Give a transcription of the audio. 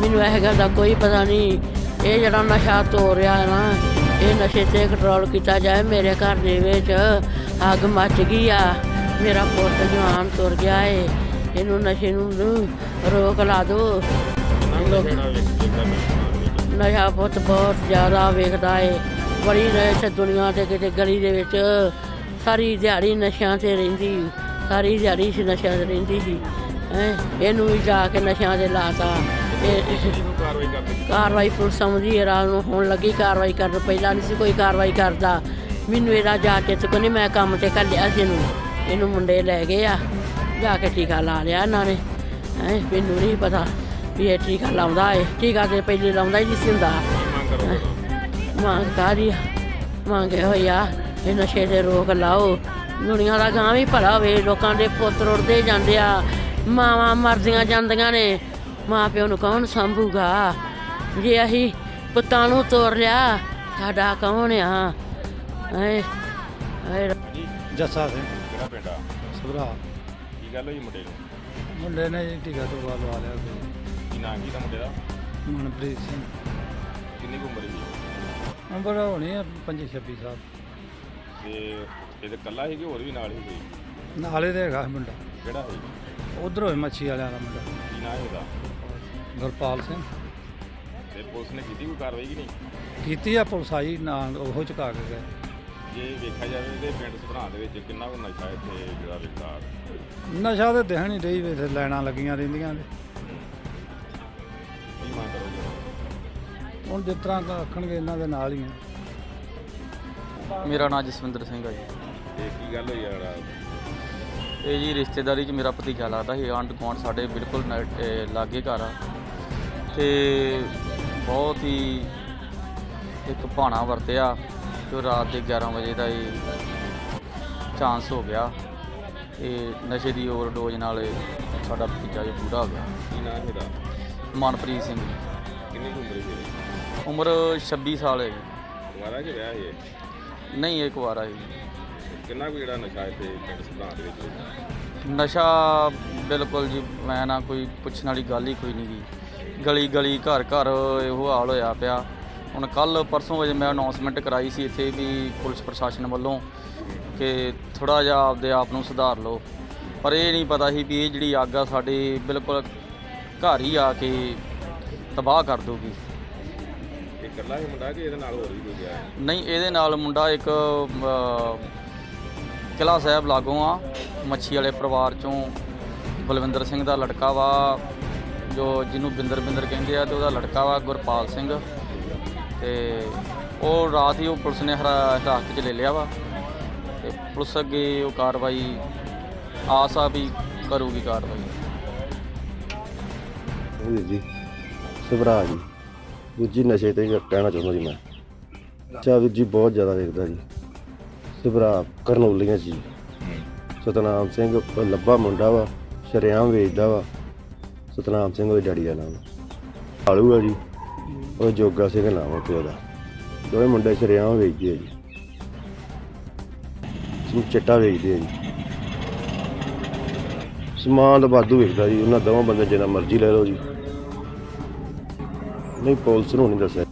ਮੈਨੂੰ ਇਹ ਗੱਲ ਦਾ ਕੋਈ ਪਤਾ ਨਹੀਂ। ਇਹ ਜਿਹੜਾ ਨਸ਼ਾ ਤੋੜ ਰਿਹਾ ਹੈ ਨਾ, ਇਹ ਨਸ਼ੇ ਤੇ ਕੰਟਰੋਲ ਕੀਤਾ ਜਾਏ ਮੇਰੇ ਘਰ ਦੇ ਵਿੱਚ। ਅੱਗ ਮੱਚ ਗਈ ਆ। ਮੇਰਾ ਪੁੱਤ ਜਵਾਨ ਤੁਰ ਗਿਆ ਏ। ਇਹਨੂੰ ਨਸ਼ੇ ਨੂੰ ਰੋਕ ਲਾ ਦੋ। ਨਸ਼ਾ ਪੁੱਤ ਬਹੁਤ ਜ਼ਿਆਦਾ ਵੇਖਦਾ ਏ। ਬੜੀ ਰਹਿ ਦੁਨੀਆ ਤੇ ਕਿਤੇ ਗਲੀ ਦੇ ਵਿੱਚ। ਸਾਰੀ ਦਿਹਾੜੀ ਨਸ਼ਿਆਂ ਤੇ ਰਹਿੰਦੀ। ਸਾਰੀ ਦਿਹਾੜੀ ਨਸ਼ਿਆਂ ਤੇ ਰਹਿੰਦੀ ਸੀ। ਇਹਨੂੰ ਵੀ ਜਾ ਕੇ ਨਸ਼ਿਆਂ ਤੇ ਲਾਤਾ ਇਹ ਕਾਰਵਾਈ ਪੁਲਿਸ ਸਮਝੀ ਹੈ ਰਾਤ ਨੂੰ ਹੋਣ ਲੱਗੀ ਕਾਰਵਾਈ ਕਰਨ ਪਹਿਲਾਂ ਨਹੀਂ ਸੀ ਕੋਈ ਕਾਰਵਾਈ ਕਰਦਾ। ਮੈਨੂੰ ਇਹਦਾ ਜਾ ਕੇ ਤੇ ਕੋਈ ਮੈਂ ਕੰਮ ਤੇ ਘੱਲਿਆ ਸੀ ਇਹਨੂੰ। ਇਹਨੂੰ ਮੁੰਡੇ ਲੈ ਗਏ ਆ ਜਾ ਕੇ ਟੀਕਾ ਲਾ ਲਿਆ ਇਹਨਾਂ ਨੇ। ਹੈ ਮੈਨੂੰ ਨਹੀਂ ਪਤਾ ਵੀ ਇਹ ਟੀਕਾ ਲਾਉਂਦਾ ਏ ਟੀਕਾ ਤੇ ਪਹਿਲੇ ਲਾਉਂਦਾ ਹੀ ਨਹੀਂ ਸੀ ਹੁੰਦਾ। ਮੰਗ ਕਰੋ ਮੰਗ ਕਾਰੀ ਹੋਇਆ ਇਹ ਨਸ਼ੇ ਦੇ ਰੋਕ ਲਾਓ। ਦੁਨੀਆ ਦਾ ਗਾਂ ਵੀ ਭਲਾ ਹੋਵੇ ਲੋਕਾਂ ਦੇ ਪੁੱਤ ਰੁੜਦੇ ਜਾਂਦੇ ਆ। ਮਾਵਾਂ ਮਰਦੀਆਂ ਜਾਂਦੀਆਂ ਨੇ। ਮਾਂ ਪਿਓ ਨੂੰ ਕੌਣ ਸੰਭੂਗਾ? ਜੇ ਅਸੀਂ ਪੁੱਤਾਂ ਨੂੰ ਤੋੜ ਲਿਆ ਸਾਡਾ ਕੌਣ ਆ? ਐ ਐ ਜੱਸਾ ਸਿੰਘ। ਕਿਹੜਾ ਪਿੰਡ ਆ? ਸਭਰਾ। ਕੀ ਗੱਲ ਹੋਈ ਮੁੰਡੇ ਨੂੰ? ਮੁੰਡੇ ਨੇ ਜੀ ਟੀਕਾ ਤੋਂ ਬਾਅਦ ਲਵਾ ਲਿਆ ਕੋਈ ਕੀ ਨਾਂ ਕੀ ਦਾ ਮੁੰਡੇ ਦਾ? ਮਨਪ੍ਰੀਤ ਸਿੰਘ। ਕਿੰਨੀ ਕੁ ਉਮਰ ਸੀ ਉਮਰ ਹੋਣੀ ਆ 25 26 ਸਾਲ। ਤੇ ਇਹਦੇ ਕੱਲਾ ਸੀ ਕਿ ਹੋਰ ਵੀ ਨਾਲ ਹੀ ਕੋਈ ਨਾਲੇ ਦੇ ਹੈਗਾ ਸੀ ਮੁੰਡਾ। ਕਿਹੜਾ ਸੀ? ਉਧਰ ਹੋਏ ਮੱਛੀ ਵਾਲਿਆਂ ਦਾ ਮੁੰਡਾ। ਕੀ ਨਾਂ ਇਹਦਾ ਗੁਰਪਾਲ ਸਿੰਘ। ਤੇ ਪੁਲਿਸ ਨੇ ਕੀਤੀ ਕੋਈ ਕਾਰਵਾਈ ਕਿ ਨਹੀਂ? ਕੀਤੀ ਆ ਪੁਲਿਸ ਆਈ ਨਾਲ ਉਹ ਚੁਕਾ ਕੇ ਗਏ। ਜੇ ਵੇਖਿਆ ਜਾਵੇ ਤੇ ਪਿੰਡ ਸਭਰਾਂ ਦੇ ਵਿੱਚ ਕਿੰਨਾ ਕੁ ਨਸ਼ਾ ਇੱਥੇ ਜਿਹੜਾ ਵਿਕਦਾ? ਨਸ਼ਾ ਤੇ ਦੇਣ ਹੀ ਰਹੀ ਵੇ ਲੈਣਾ ਲੱਗੀਆਂ ਰਹਿੰਦੀਆਂ ਨੇ। ਕੀ ਮੰਗ ਕਰੋਗੇ? ਹੁਣ ਜਿਸ ਤਰ੍ਹਾਂ ਦਾ ਆਖਣਗੇ ਇਹਨਾਂ ਦੇ ਨਾਲ ਹੀ ਆ। ਮੇਰਾ ਨਾਮ ਜਸਵਿੰਦਰ ਸਿੰਘ ਹੈ ਜੀ। ਤੇ ਕੀ ਗੱਲ ਹੋਈ ਯਾਰ ਇਹ ਜੀ ਰਿਸ਼ਤੇਦਾਰੀ 'ਚ ਮੇਰਾ ਭਤੀਜਾ ਲੱਗਦਾ ਸੀ ਆਂਢ ਗੁਆਂਢ ਸਾਡੇ ਬਿਲਕੁਲ ਨਾ- ਲਾਗੇ ਘਰ ਆ। ਤੇ ਬਹੁਤ ਹੀ ਇੱਕ ਭਾਣਾ ਵਰਤਿਆ ਜੋ ਰਾਤ ਦੇ 11 ਵਜੇ ਦਾ ਇਹ ਚਾਂਸ ਹੋ ਗਿਆ ਇਹ ਨਸ਼ੇ ਦੀ ਓਵਰਡੋਜ਼ ਨਾਲ ਸਾਡਾ ਭਤੀਜਾ ਜੋ ਪੂਰਾ ਹੋ ਗਿਆ ਕੀ ਨਾਂ ਇਹਦਾ ਮਨਪ੍ਰੀਤ ਸਿੰਘ ਜੀ। ਕਿੰਨੀ ਕੁ ਉਮਰ ਇਹਦੀ? ਉਮਰ 26 ਸਾਲ ਹੈ ਜੀ ਦੁਬਾਰਾ ਕਿ ਵਿਆਹ ਇਹ ਨਹੀਂ ਇੱਕ ਵਾਰ ਆਈ ਕਿੰਨਾ ਕੁ ਜਿਹੜਾ ਨਸ਼ਾ ਇੱਥੇ ਪਿੰਡ ਸਭਰਾਂ ਦੇ ਵਿੱਚ? ਨਸ਼ਾ ਬਿਲਕੁਲ ਜੀ ਮੈਂ ਨਾ ਕੋਈ ਪੁੱਛਣ ਵਾਲੀ ਗੱਲ ਹੀ ਕੋਈ ਨਹੀਂ ਗੀ ਗਲੀ ਗਲੀ ਘਰ ਘਰ ਇਹੋ ਹਾਲ ਹੋਇਆ ਪਿਆ। ਹੁਣ ਕੱਲ ਪਰਸੋਂ ਵਜੇ ਮੈਂ ਅਨਾਉਂਸਮੈਂਟ ਕਰਾਈ ਸੀ ਇੱਥੇ ਵੀ ਪੁਲਿਸ ਪ੍ਰਸ਼ਾਸਨ ਵੱਲੋਂ ਕਿ ਥੋੜਾ ਜਿਹਾ ਆਪਦੇ ਆਪ ਨੂੰ ਸੁਧਾਰ ਲਓ। ਪਰ ਇਹ ਨਹੀਂ ਪਤਾ ਸੀ ਵੀ ਇਹ ਜਿਹੜੀ ਅੱਗ ਆ ਸਾਡੇ ਬਿਲਕੁਲ ਘਰ ਹੀ ਆ ਕੇ ਤਬਾਹ ਕਰ ਦੂਗੀ ਇਹ ਇਕੱਲਾ ਹੀ ਮੁੰਡਾ ਕਿ ਇਹਦੇ ਨਾਲ ਹੋਰ ਵੀ ਕੋਈ ਗਿਆ ਹੈ? ਨਹੀਂ ਇਹਦੇ ਨਾਲ ਮੁੰਡਾ ਇੱਕ ਅ, ਕਿਲ੍ਹਾ ਸਾਹਿਬ ਲਾਗੋਂ ਆ। ਮੱਛੀ ਵਾਲੇ ਪਰਿਵਾਰ ਚੋਂ ਬਲਵਿੰਦਰ ਸਿੰਘ ਦਾ ਲੜਕਾ ਵਾ। ਜੋ ਜਿਹਨੂੰ ਬਿੰਦਰ ਬਿੰਦਰ ਕਹਿੰਦੇ ਆ ਤੇ ਉਹਦਾ ਲੜਕਾ ਵਾ ਗੁਰਪਾਲ ਸਿੰਘ। ਤੇ ਉਹ ਰਾਤ ਹੀ ਉਹ ਪੁਲਿਸ ਨੇ ਹਰਾ- ਹਿਰਾਸਤ 'ਚ ਲੈ ਲਿਆ ਵਾ। ਤੇ ਪੁਲਿਸ ਅੱਗੇ ਉਹ ਕਾਰਵਾਈ ਆਸ ਆ ਵੀ ਕਰੂਗੀ ਕਾਰਵਾਈ। ਵੀਰ ਜੀ। ਸਭਰਾ ਜੀ। ਵੀਰ ਜੀ ਨਸ਼ੇ ਤੇ ਕਹਿਣਾ ਚਾਹੁੰਦਾ ਜੀ ਮੈਂ। ਚਾ ਵੀਰ ਜੀ ਬਹੁਤ ਜ਼ਿਆਦਾ ਵੇਖਦਾ ਜੀ। ਸਭਰਾ ਕਰਨੌਲੀਆਂ ਜੀ। ਸਤਨਾਮ ਸਿੰਘ ਲੱਭਾ ਮੁੰਡਾ ਵਾ। ਸ਼ਰੇਆਮ ਵੇਚਦਾ ਵਾ। ਸਤਨਾਮ ਸਿੰਘ ਉਹਦੇ ਡੈਡੀ ਦਾ ਨਾਮ। ਆਲੂ ਆ ਜੀ। ਉਹ ਜੋਗਾ ਸਿੰਘ ਨਾਮ ਆ ਪਿਓ ਦਾ। ਦੋਵੇਂ ਮੁੰਡੇ ਸ਼ਰੇਆਮ ਵੇਚਦੇ ਆ ਜੀ। ਜੀ ਚਿੱਟਾ ਵੇਚਦੇ ਆ ਜੀ। ਸਮਾਨ ਤਾਂ ਵਾਧੂ ਵੇਚਦਾ ਜੀ। ਉਹਨਾਂ ਦੋਵਾਂ ਬੰਦੇ ਜਿੰਨਾ ਮਰਜ਼ੀ ਲੈ ਲਓ ਜੀ। ਨਹੀਂ, ਪੁਲਿਸ ਨੂੰ ਨਹੀਂ ਦੱਸਿਆ।